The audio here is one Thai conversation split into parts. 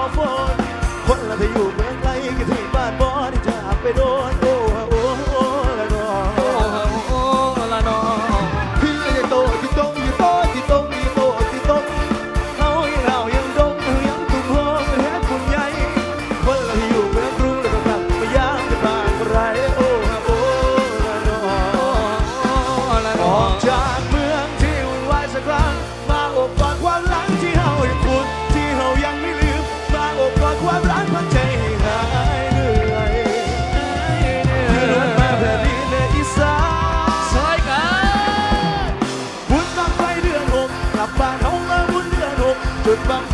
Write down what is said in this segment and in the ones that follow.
บ่บนคนละที่อยู่เ goodbye.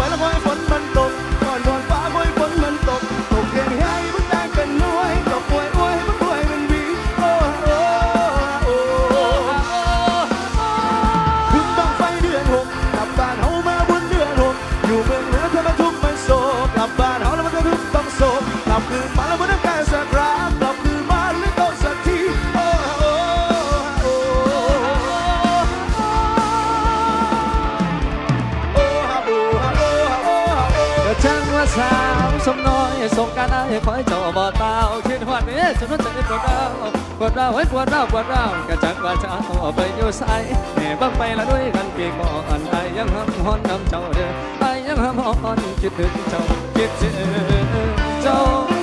สาวสมน้อยสงการให้คอยเจ้าบ่เต้าคิดหอดเนี่อสมน้อยจะได้ปวดร้าวปวดร้าวให้ปวดร้าวปวดร้าวกระจัดว่าจะเอาไปอยู่ใส่แม่บังไปละด้วยกันปีก่อนไอยังห้ำฮอนน้ำเจ้าเด้อไอยังห้ำฮอนคิดถึงเจ้าคิดถึงเจ้า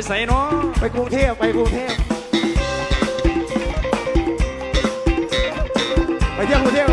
ไใส่เนาะไปกรุงเทพไปกรุงเทพไปเที่ยวกรุงเทพ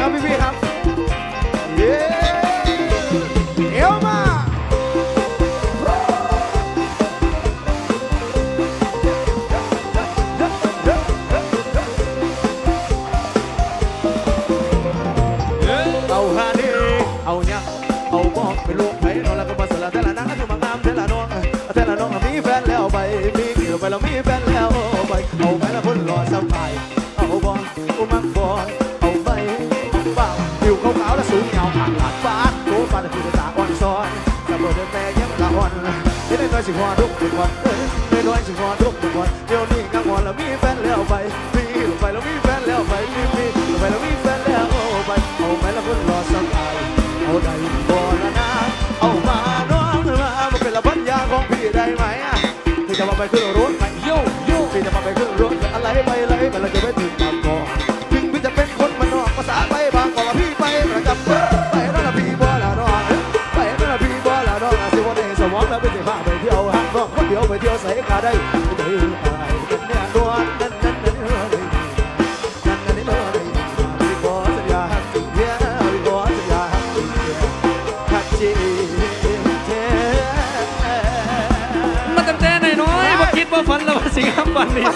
มาตั้งแต่น้อยๆบ่คิดว่ฝันแล้วว่าสิงามวันนี้ม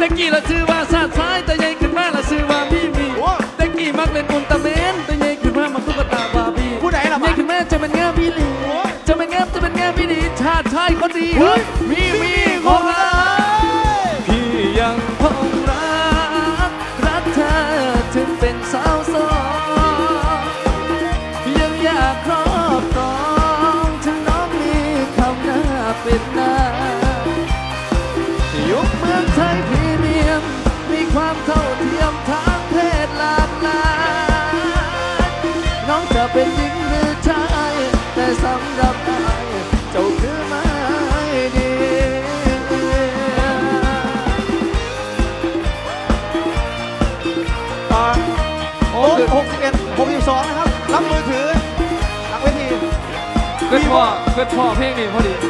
ตะกี้เราชื่อว่าซาดซ้ายแต่ยัญ่ขึ้นมาเราชื่อว่าบีบีตะกี้มักเล่นอุลตะเาแมนแต่ยัญ่ขึ้นมามาตุ๊กตาบาร์บี้ผู้ใดล่ะใหมัญ่น ขึ้นมาจะเป็นแง่พี่หลีจะเป็นแง่จะเป็นแง่พี่หลีชาติชายคนดีมีมี Hola! ก็破ป็น你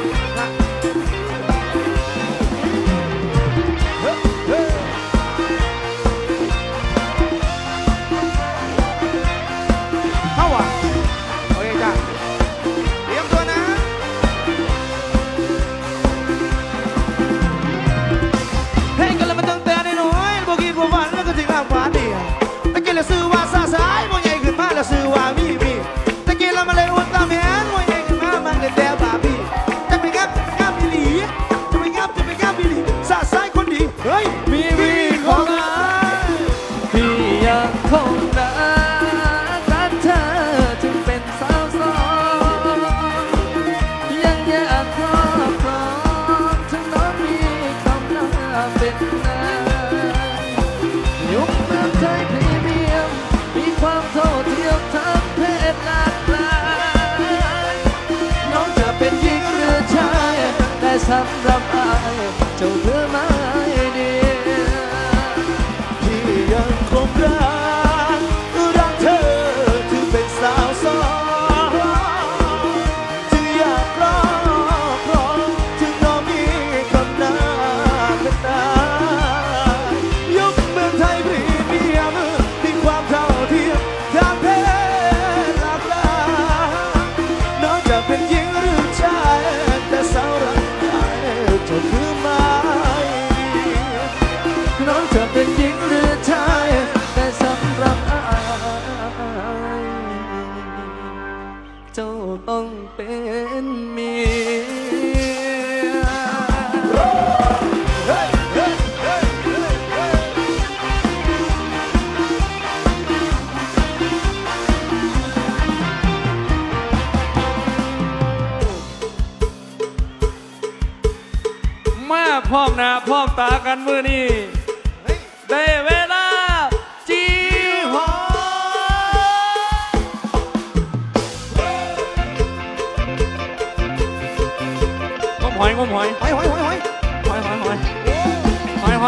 สำหรับอายเจ้าเพื่อ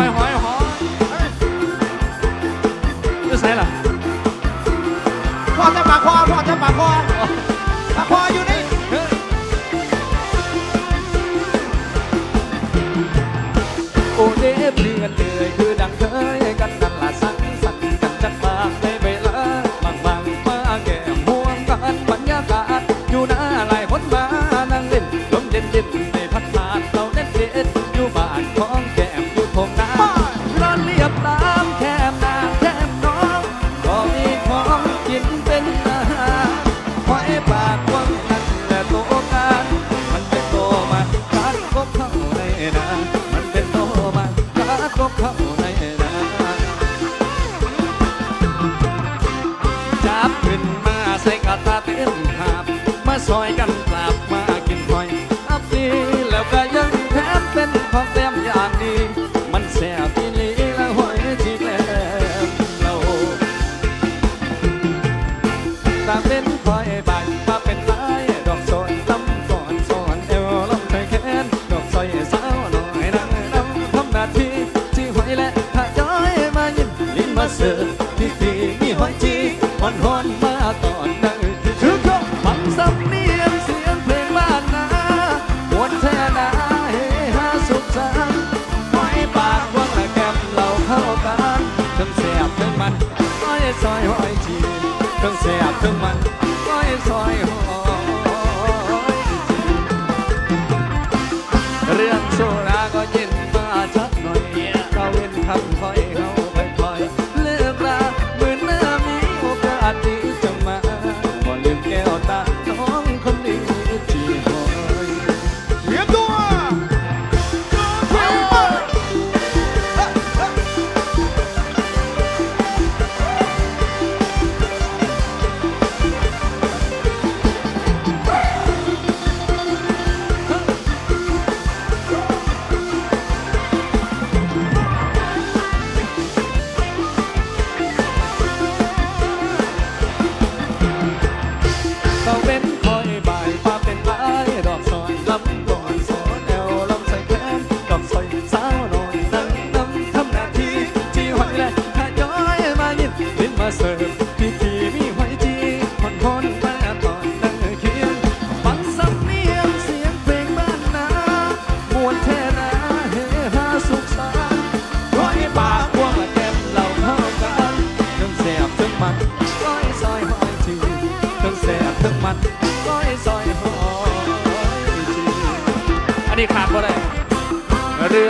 อยหอยหอยจะใส่ล่ะพ่อจะปากคอพ่อจะปากคอ จากเล่นคอยบมาเป็นไม้ดอกสนลำกอนสอนเอวลำไทยแขนดอกซอยสาวน่อยนั่งนำทำนาที่ที่หอยและถ้มายิ้มลิ้มาเสิร์ที่ปีมีหอยจีหอนอน แสบถึงมันก้อยซอยหอ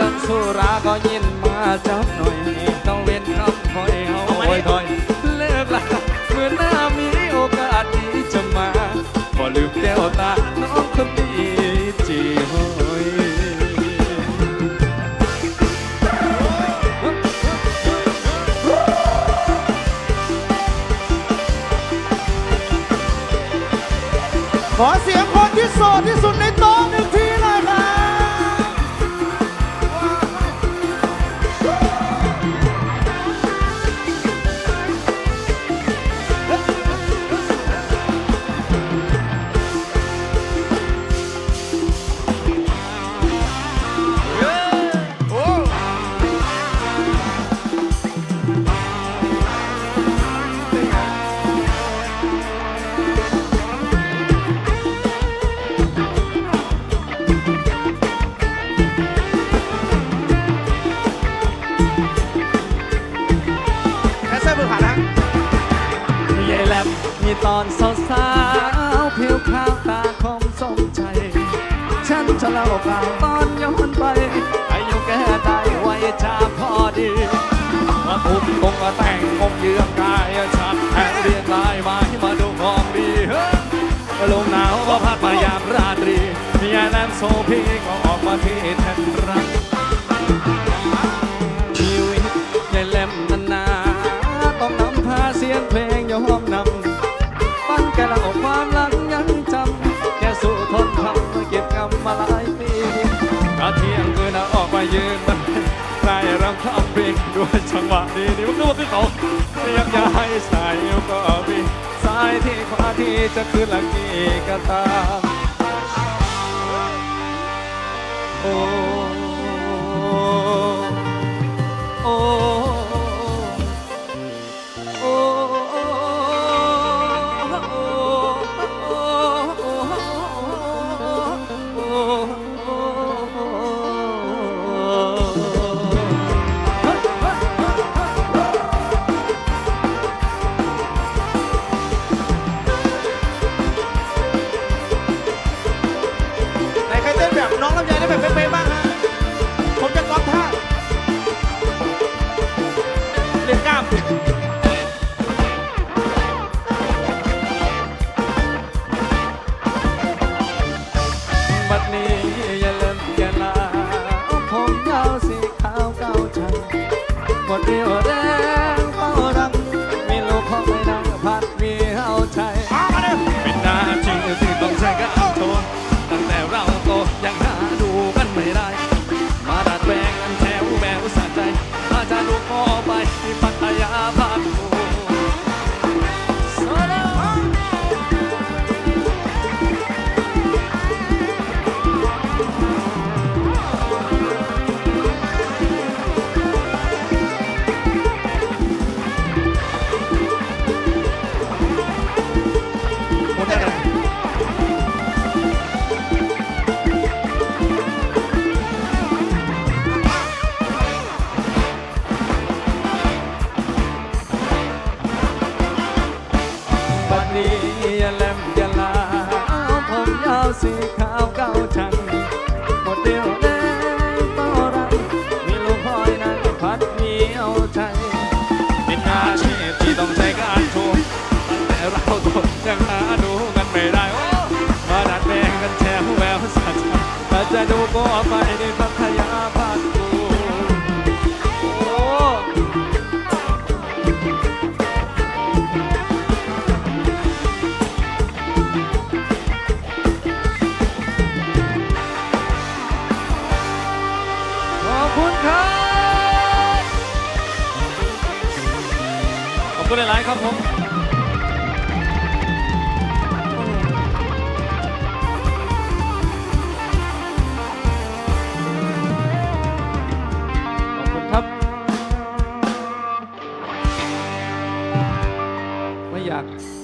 รื่องสุราก็ยินมาจับหน่อยต้องเว้นคำคอยเอาไว้ถอยเลิกละเมื่อหน้ามีโอกาสที่จะมาบ่ลืมแก้วตาน้องคนดีจีหอยขอเสียงคนที่โสดที่สุดในโต ทุกคงมาแต่งคงเยือกกายฉันแทงเรียงลายมาให้มาดูของดีเฮ้ลมหนาวก็พัดมายามราตรีมียายแลมโซพีก็ออกมาที่แทนรักชีวิตยายแหลมนานาต้องนำพาเสียงเพลงยอมนำฟังแกเล่าความหลังยังจำแกสู้ทนทำเก็บกำมาหลายปีกะเที่ยงคืนน่ะออกมายืนางข้ามปีด้วยจังหวะดีนี่มันก็ว่าขึ้นเขาเรียกย้ายสายก็มีสายที่ขวาที่จะขึ้นหลังนี้ก็ตามโอ้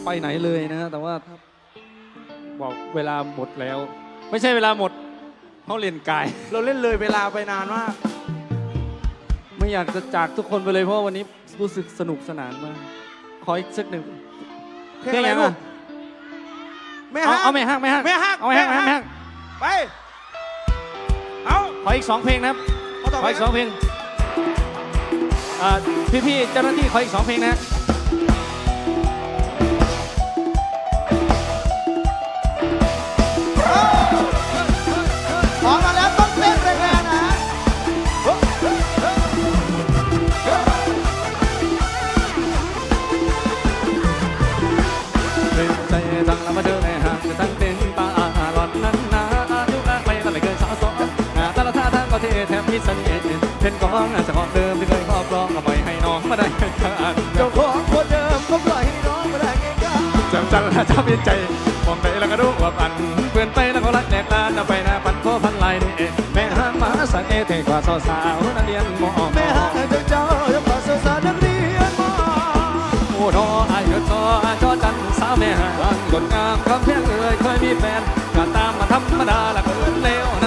ไปไหนเลยนะ แต่ว่าถ้าบอกเวลาหมดแล้ว ไม่ใช่เวลาหมดเขาเรียนกาย เราเล่นเลยเวลาไปนานมากไม่อยากจะจากทุกคนไปเลยเพราะว่าวันนี้รู้สึกสนุกสนานมาก ขออีกสักหนึ่งเพลงอะไรลูกไม่เอาห้างเอาไม่ห้างไม่ห้างไม่ห้างเอาไม่ห้างไม่ไม่ห้าห้างงไปเอาขออีกสองเพลงนะครับเอาต่อขไปออีกสองเพลงอ่าพี่ๆเจ้าหน้าที่ขออีกสองเพลงนะ แถมมีเสน่ห์เป็นกองจะของเดิมที่เคยครอบครองก็ปล่อยให้น้องมาได้กันเจ้าของคนเดิมก็ปล่อยให้น้องมาได้ง่ายจำจันละจับใจมองไปแล้วก็ดูว่าปันเพื่อนไปแล้วก็รักแหลกลานเอาไปนะปันโคพันลายนี่เองแม่ห้างมาสังเอเทกว่าสาวสาวนักเรียนมอๆแม่หาเจ้าเจ้ายังมาสาวๆนักเรียนมอโอ้ทออายุทอจอจันสาวแม่ห้างกดงามคำเพียงเอ่ยเคยมีแฟนก็ตามมาธรรมดาละเกินเลวนั่น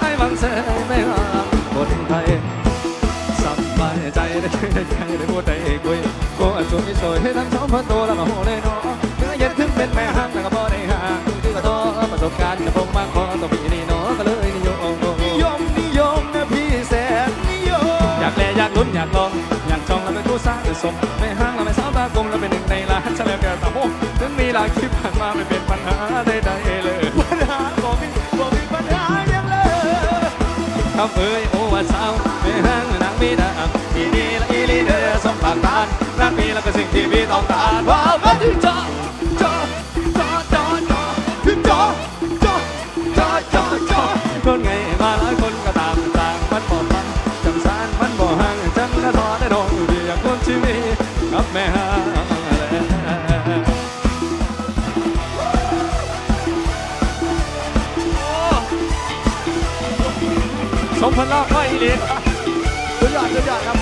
ให้บังเสยไม่ห้ามคนไทยสบายใจได้คุยได้ใจได้พูดได้คุยกูอันสูงที่สวยให้ทั้งสองพันตัวแล้วก็โหเลยเนาะเมื่อเย็นถึงเป็นแม่ห้างแล้วก็บ่ได้ห่างที่ก็โตประสบการณ์จะพงมาขอต้องมีนี่เนาะก็เลยนิยมนิยมนิยมนะพี่แสนนิยมอยากแลอยากลุ้นอยากลองอยากจองแล้วเป็นผู้สร้างเป็นสมไม่ห้างแล้วไม่สาวตากลมแล้วเป็นหนึ่งในล้านเฉลียวแกตาโมถึงมีหลายคลิป คำเอ่ยโอ้ว่าสาวไม่ห้างนางมีดาอีดีละอีลีเดอสมปากตานรักมีแล้วก็สิ่งที่พี่ต้องการว่ามาถึงจอจอจอจอจอถึงจอจอจอจอจอคนไงมาหลายคนก็ตามต่างมันบ่ฟังจำสานมันบ่ห่างจังละทอได้ดองดีอยากร่วมชีวิตกับแม่ห้า อีสุดยอดสุดยอดครับ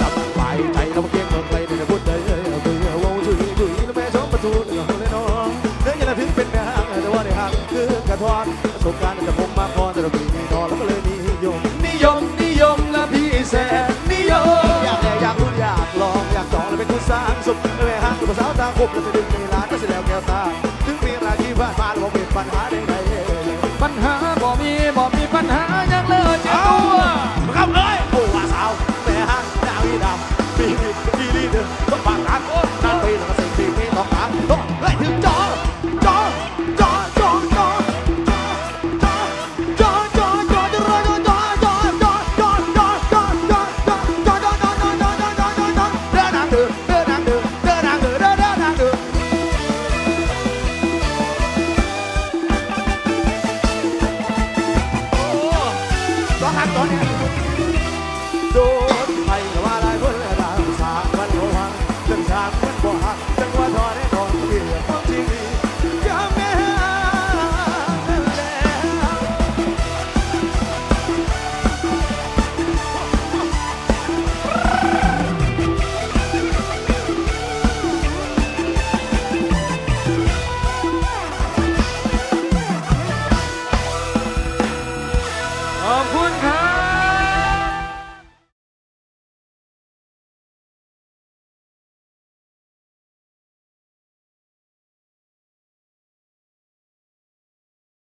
สบายใจเราเก่งเมื่องไทยในบุตรเลยเบื่อวงจุยจุยแล้วแม่ชมประตูเหลเลยน้องเนื้อยันถึงเป็นแม่ห้างแต่ว่าในห้างคือกระท้อนประสบการณ์จะผมมาพอแต่เราไม่นอนแล้วก็เลยนิยมนิยมนิยมและพี่แสนนิยมอยากแต่อยากรู้อยากลองอยากจองและเป็นคู่สร้างสุขเลยห้างกับสาวตาคบและจะดึงในร้านก็แสดงแก้วตาถึงมีลาคีบ้านบ้านผมเป็นปัญหา